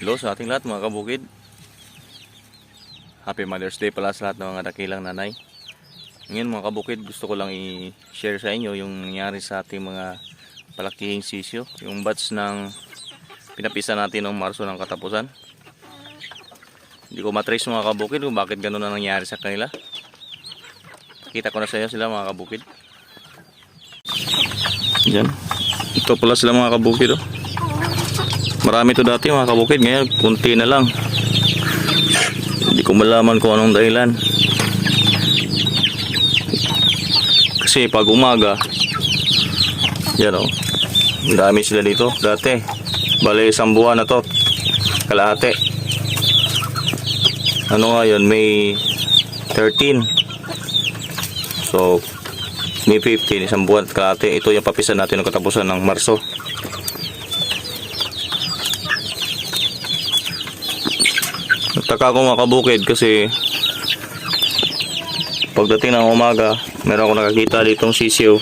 Hello sa ating lahat mga kabukid. Happy Mother's Day pala sa lahat ng mga dakilang nanay. Ngayon mga kabukid, gusto ko lang i-share sa inyo yung nangyari sa ating mga palakihing sisyo. Yung batch ng pinapisa natin ng Marso ng katapusan. Hindi ko matrace mga kabukid kung bakit ganun na nangyari sa kanila. Kita ko na sa inyo sila mga kabukid. Yan. Ito pala sila mga kabukid oh. Marami to dati mga kabukid, ngayon kunti na lang. Hindi ko malaman kung anong dahilan. Kasi pag umaga, yan o, ang dami sila dito dati. Bale isang buwan na to, kalahati. Ano nga yun, May 13. So, May 15, isang buwan at kalahati. Ito yung papisan natin ng katapusan ng Marso. Nagtaka ko mga kabukid kasi pagdating ng umaga, meron ako nakakita ditong sisiw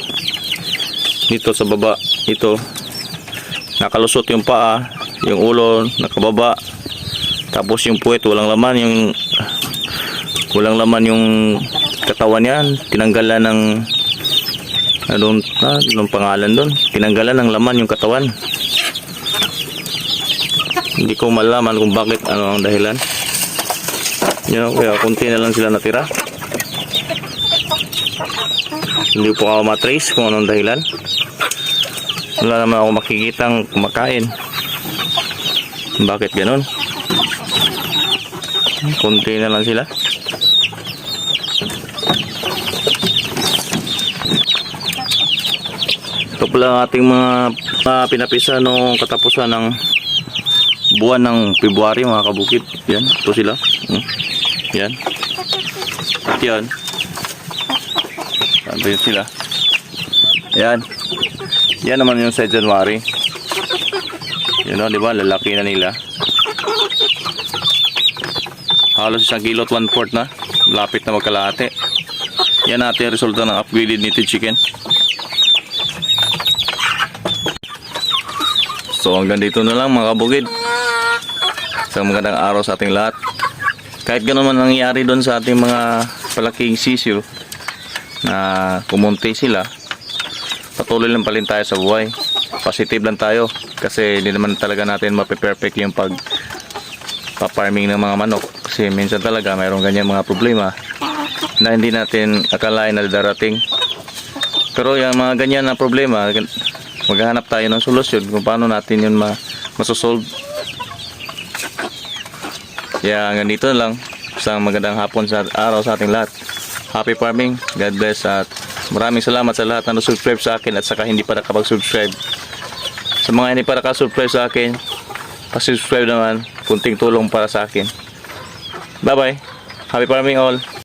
dito sa baba. Ito, nakalusot yung paa, yung ulo nakababa, tapos yung puwet walang laman, yung walang laman yung katawan niya, tinanggalan ng anong, ah, anong pangalan doon? Tinanggalan ng laman yung katawan. Hindi ko malaman kung bakit ano ang dahilan. Yun know, kaya kunti na lang sila natira. Hindi po ako matrace kung anong dahilan. Wala naman ako makikitang kumakain. Bakit ganun? Kunti na lang sila. Ito pala ating mga, mga pinapisa nung katapusan ng buwan ng February mga kabukit. Yan, ito sila. Hmm. Yan. At yan. Yun sila? Yan. Yan naman yung sa January. Yan o, di ba? Lalaki na nila. Halos isang kilot, one fourth na. Lapit na magkalahati. Yan natin ang resulta ng upgraded native chicken. So hanggang dito na lang mga kabukid. Isang magandang araw sa ating lahat. Kahit gano'n man nangyari doon sa ating mga palaking sisyo na kumunti sila, patuloy lang pa tayo sa buhay. Positive lang tayo kasi hindi naman talaga natin mape-perfect yung pag pa-farming ng mga manok kasi minsan talaga mayroong ganyan mga problema na hindi natin akalain na darating. Pero yung mga ganyan na problema, maghahanap tayo ng solusyon kung paano natin yun ma masosolve. Kaya hanggang dito lang. Isang magandang hapon sa araw sa ating lahat. Happy farming. God bless at maraming salamat sa lahat na subscribe sa akin at saka hindi pa nakapag-subscribe. Sa mga hindi pa nakasubscribe sa akin, pa-subscribe naman. Kunting tulong para sa akin. Bye bye. Happy farming all.